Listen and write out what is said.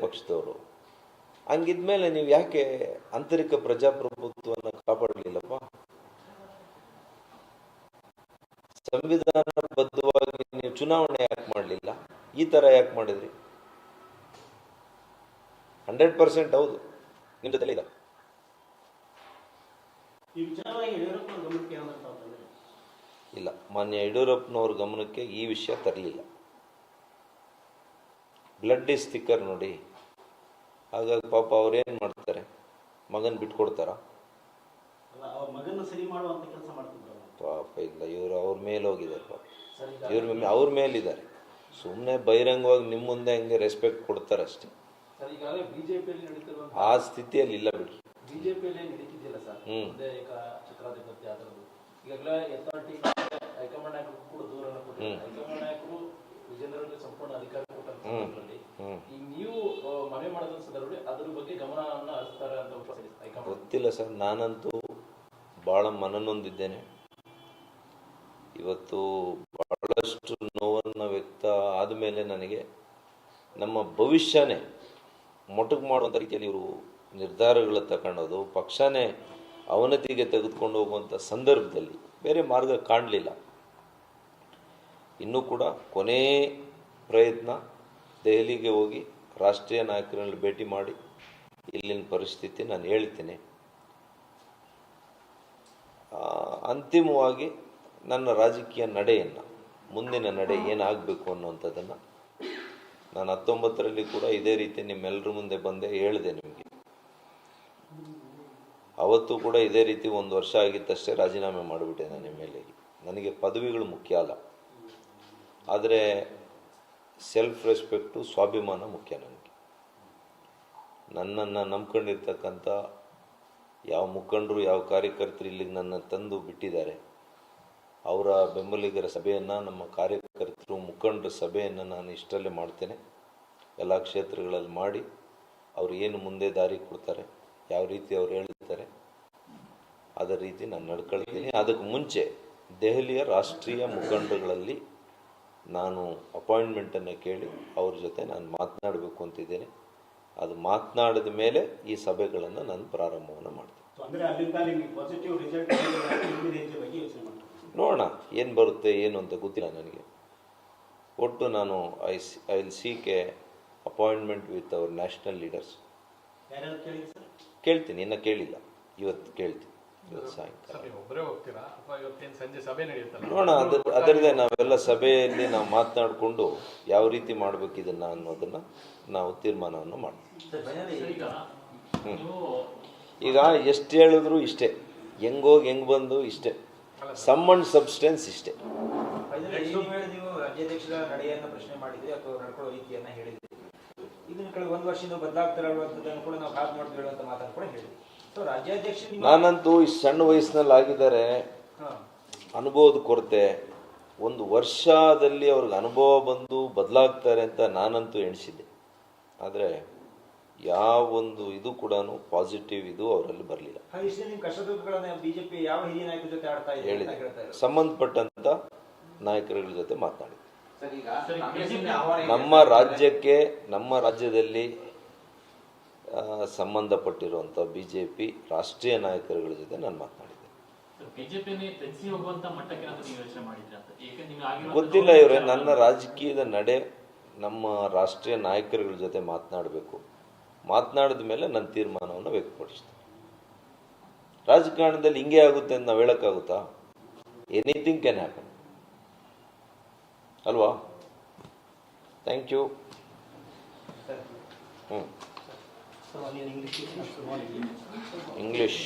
ಪಕ್ಷದವರು. ಹಂಗಿದ್ಮೇಲೆ ನೀವು ಯಾಕೆ ಆಂತರಿಕ ಪ್ರಜಾಪ್ರಭುತ್ವವನ್ನು ಕಾಪಾಡಲಿಲ್ಲಪ್ಪ? ಸಂವಿಧಾನಬದ್ಧವಾಗಿ ನೀವು ಚುನಾವಣೆ ಯಾಕೆ ಮಾಡಲಿಲ್ಲ? ಈ ಥರ ಯಾಕೆ ಮಾಡಿದ್ರಿ? ಹಂಡ್ರೆಡ್ ಪರ್ಸೆಂಟ್ ಹೌದು. ನಿಮ್ಮ ಜೊತೆ ಇಲ್ಲ? ಇಲ್ಲ. ಮಾನ್ಯ ಯಡಿಯೂರಪ್ಪನವ್ರ ಗಮನಕ್ಕೆ ಈ ವಿಷಯ ತರಲಿಲ್ಲ. ಬ್ಲಡ್ ಇಸ್ ಸ್ಟಿಕ್ಕರ್ ನೋಡಿ. ಹಾಗಾಗಿ ಪಾಪ ಅವ್ರೇನು ಮಾಡ್ತಾರೆ? ಮಗನ್ ಬಿಟ್ಕೊಡ್ತಾರ? ಪಾಪ ಇಲ್ಲ ಇವರು ಅವ್ರ ಮೇಲೆ ಹೋಗಿದ್ದಾರೆ ಪಾಪ. ಇವ್ರ ಮೇಲೆ ಅವ್ರ ಮೇಲಿದ್ದಾರೆ. ಸುಮ್ಮನೆ ಬಹಿರಂಗವಾಗಿ ನಿಮ್ಮ ಮುಂದೆ ಹಂಗೆ ರೆಸ್ಪೆಕ್ಟ್ ಕೊಡ್ತಾರೆ ಅಷ್ಟೇ ಆ ಸ್ಥಿತಿಯಲ್ಲಿ ಇಲ್ಲ ಬಿಡಿ ಬಿಜೆಪಿಯಲ್ಲಿ ನಡೀತಿದೆಯಲ್ಲ ಸರ್? ಹ್ಮ್. ಮುಂದೆ ಏಕ ಚಕ್ರಾಧಿಪತ್ಯ ಈಗಾಗಲೇ ಎಸ್ ಆರ್ ಟಿ ಹೈಕಮಾಂಡ್ ನಾಯಕರು ಕೂಡ ದೂರನ್ನು ಕೊಟ್ಟಿದ್ದಾರೆ. ಹೈಕಮಾಂಡ್ ನಾಯಕರು ವಿಜೇಂದ್ರರಿಗೆ ಸಂಪೂರ್ಣ ಅಧಿಕಾರ ಕೊಟ್ಟ ಸಂದರ್ಭದಲ್ಲಿ ಹ್ಮ್. ಈಗ ನೀವು ಆ, ಮನವಿ ಮಾಡಿದ ಸಂದರ್ಭದಲ್ಲಿ ಅದ್ರ ಬಗ್ಗೆ ಗಮನವನ್ನು ಹರಿಸ್ತಾರೆ ಅಂತ ವಿಶ್ವಾಸ ಇದೆ ಹೈಕಮಾಂಡ್ ಗೊತ್ತಿಲ್ಲ ಸರ್. ನಾನಂತೂ ಭಾಳ ಮನನೊಂದಿದ್ದೇನೆ. ಇವತ್ತು ಬಹಳಷ್ಟು ನೋವನ್ನು ವ್ಯಕ್ತ ಆದಮೇಲೆ ನನಗೆ ನಮ್ಮ ಭವಿಷ್ಯನೇ ಮೊಟಕು ಮಾಡುವಂಥ ರೀತಿಯಲ್ಲಿ ಇವರು ನಿರ್ಧಾರಗಳ ತಗೊಳ್ಳೋದು ಪಕ್ಷನೇ ಅವನತಿಗೆ ತೆಗೆದುಕೊಂಡು ಹೋಗುವಂಥ ಸಂದರ್ಭದಲ್ಲಿ ಬೇರೆ ಮಾರ್ಗ ಕಾಣಲಿಲ್ಲ. ಇನ್ನೂ ಕೂಡ ಕೊನೇ ಪ್ರಯತ್ನ ದೆಹಲಿಗೆ ಹೋಗಿ ರಾಷ್ಟ್ರೀಯ ನಾಯಕರಲ್ಲಿ ಭೇಟಿ ಮಾಡಿ ಇಲ್ಲಿನ ಪರಿಸ್ಥಿತಿ ನಾನು ಹೇಳ್ತೀನಿ. ಅಂತಿಮವಾಗಿ ನನ್ನ ರಾಜಕೀಯ ನಡೆಯನ್ನು, ಮುಂದಿನ ನಡೆ ಏನಾಗಬೇಕು ಅನ್ನುವಂಥದ್ದನ್ನು ನಾನು ಹತ್ತೊಂಬತ್ತರಲ್ಲಿ ಕೂಡ ಇದೇ ರೀತಿ ನಿಮ್ಮೆಲ್ಲರ ಮುಂದೆ ಬಂದೆ ಹೇಳಿದೆ ನಿಮಗೆ. ಅವತ್ತು ಕೂಡ ಇದೇ ರೀತಿ ಒಂದು ವರ್ಷ ಆಗಿತ್ತಷ್ಟೇ ರಾಜೀನಾಮೆ ಮಾಡಿಬಿಟ್ಟೆ ನಾನು ಎಂ ಎಲ್ ನನಗೆ ಪದವಿಗಳು ಮುಖ್ಯ ಅಲ್ಲ. ಆದರೆ ಸೆಲ್ಫ್ ರೆಸ್ಪೆಕ್ಟು ಸ್ವಾಭಿಮಾನ ಮುಖ್ಯ ನನಗೆ. ನನ್ನನ್ನು ನಂಬ್ಕೊಂಡಿರ್ತಕ್ಕಂಥ ಯಾವ ಮುಖಂಡರು, ಯಾವ ಕಾರ್ಯಕರ್ತರು ಇಲ್ಲಿಗೆ ನನ್ನ ತಂದು ಬಿಟ್ಟಿದ್ದಾರೆ, ಅವರ ಬೆಂಬಲಿಗರ ಸಭೆಯನ್ನು, ನಮ್ಮ ಕಾರ್ಯಕರ್ತರು, ಮುಖಂಡರ ಸಭೆಯನ್ನು ನಾನು ಇಷ್ಟರಲ್ಲೇ ಮಾಡ್ತೇನೆ. ಎಲ್ಲ ಕ್ಷೇತ್ರಗಳಲ್ಲಿ ಮಾಡಿ ಅವರು ಏನು ಮುಂದೆ ದಾರಿ ಕೊಡ್ತಾರೆ, ಯಾವ ರೀತಿ ಅವ್ರು ಹೇಳ್ತಾರೆ, ಅದೇ ರೀತಿ ನಾನು ನಡ್ಕೊಳ್ತೀನಿ. ಅದಕ್ಕೆ ಮುಂಚೆ ದೆಹಲಿಯ ರಾಷ್ಟ್ರೀಯ ಮುಖಂಡಗಳಲ್ಲಿ ನಾನು ಅಪಾಯಿಂಟ್ಮೆಂಟನ್ನು ಕೇಳಿ ಅವ್ರ ಜೊತೆ ನಾನು ಮಾತನಾಡಬೇಕು ಅಂತಿದ್ದೇನೆ ಅದು ಮಾತನಾಡಿದ ಮೇಲೆ ಈ ಸಭೆಗಳನ್ನು ನಾನು ಪ್ರಾರಂಭವನ್ನು ಮಾಡ್ತೀನಿ. ನೋಡೋಣ ಏನು ಬರುತ್ತೆ ಏನು ಅಂತ ಗೊತ್ತಿಲ್ಲ ನನಗೆ. ಒಟ್ಟು ನಾನು I see I will seek a appointment with our national leaders ಕೇಳ್ತೀನಿ ಇನ್ನು ಕೇಳಿಲ್ಲ. ಇವತ್ತು ಕೇಳ್ತೀನಿ. ನೋಡೋಣ ಅದ್ರ ಅದರದೇ ನಾವೆಲ್ಲ ಸಭೆಯಲ್ಲಿ ನಾವು ಮಾತನಾಡಿಕೊಂಡು ಯಾವ ರೀತಿ ಮಾಡ್ಬೇಕು ಇದನ್ನ ಅನ್ನೋದನ್ನ ನಾವು ತೀರ್ಮಾನವನ್ನು ಮಾಡ್ತೀವಿ. ಈಗ ಎಷ್ಟು ಹೇಳಿದ್ರು ಇಷ್ಟೇ. ಹೆಂಗೋಗಿ ಹೆಂಗ್ ಬಂದು ಇಷ್ಟೇ. ಸಮ್ ಅಂಡ್ ಸಬ್ಸ್ಟೆನ್ಸ್ ಇಷ್ಟೇ. ಇದನ್ನ ಒಂದು ವರ್ಷದಿಂದ ಬದಲಾಗ್ತಾರೆ ಕೂಡ ನಾವು ಕಾದು ಮಾಡ್ತೀವಿ ಅಂತ ಮಾತನ್ನು ಕೂಡ ನಾನಂತೂ ಈ ಸಣ್ಣ ವಯಸ್ಸಿನಲ್ಲಿ ಆಗಿದ್ದಾರೆ. ಅನುಭವದ ಕೊರತೆ ಒಂದು ವರ್ಷದಲ್ಲಿ ಅವ್ರಿಗೆ ಅನುಭವ ಬಂದು ಬದಲಾಗ್ತಾರೆ ಅಂತ ನಾನಂತೂ ಎಣಿಸಿದ್ದೆ. ಆದರೆ ಯಾವ ಒಂದು ಇದು ಕೂಡ ಪಾಸಿಟಿವ್ ಇದು ಅವರಲ್ಲಿ ಬರಲಿಲ್ಲ. ಹೇಳಿದೆ. ಹೇಳ್ತಾ ಇದ್ದಾರೆ ಸಂಬಂಧಪಟ್ಟಂತ ನಾಯಕರುಗಳ ಜೊತೆ ಮಾತನಾಡಿದೆ. ನಮ್ಮ ರಾಜ್ಯಕ್ಕೆ ನಮ್ಮ ರಾಜ್ಯದಲ್ಲಿ ಸಂಬಂಧಪಟ್ಟಿರುವಂಥ ಬಿ ಜೆ ಪಿ ರಾಷ್ಟ್ರೀಯ ನಾಯಕರುಗಳ ಜೊತೆ ನಾನು ಮಾತನಾಡಿದ್ದೆ. ಗೊತ್ತಿಲ್ಲ ಇವರೇ ನನ್ನ ರಾಜಕೀಯದ ನಡೆ ನಮ್ಮ ರಾಷ್ಟ್ರೀಯ ನಾಯಕರುಗಳ ಜೊತೆ ಮಾತನಾಡಬೇಕು. ಮಾತನಾಡಿದ ಮೇಲೆ ನನ್ನ ತೀರ್ಮಾನವನ್ನು ವ್ಯಕ್ತಪಡಿಸ್ತೇನೆ. ರಾಜಕಾರಣದಲ್ಲಿ ಹಿಂಗೆ ಆಗುತ್ತೆ ಅಂತ ನಾವು ಹೇಳೋಕ್ಕಾಗುತ್ತಾ? ಎನಿಥಿಂಗ್ ಕ್ಯಾನ್ ಹ್ಯಾಪನ್ ಅಲ್ವಾ? ಥ್ಯಾಂಕ್ ಯು ಹ್ಞೂ ಸೊ ಅಲ್ಲಿ ಇಂಗ್ಲಿಷ್ ಇಂಗ್ಲೀಷ್